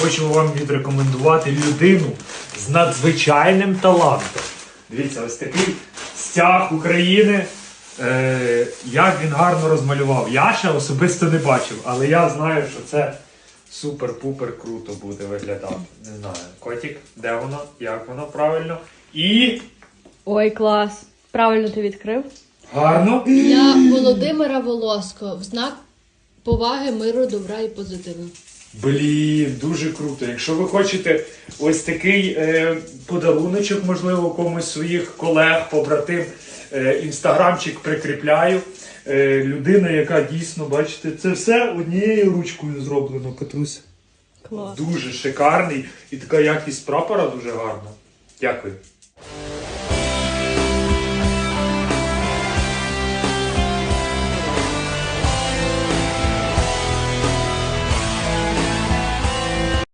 Хочу вам відрекомендувати людину з надзвичайним талантом. Дивіться, ось такий стяг України. Е, як він гарно розмалював. Я ще особисто не бачив, але я знаю, що це супер-пупер круто буде виглядати. Не знаю. Котик, де воно? Як воно правильно? І Ой, клас. Правильно ти відкрив? гарно. Для Володимира Волоско в знак поваги, миру, добра і позитиву. Блін, дуже круто. Якщо ви хочете ось такий е, подаруночок, можливо, комусь своїх колег, побратим, е, інстаграмчик прикріпляю. Е, людина, яка дійсно, бачите, це все однією ручкою зроблено, Катруся. Клас. Дуже шикарний і така якість прапора дуже гарна. Дякую.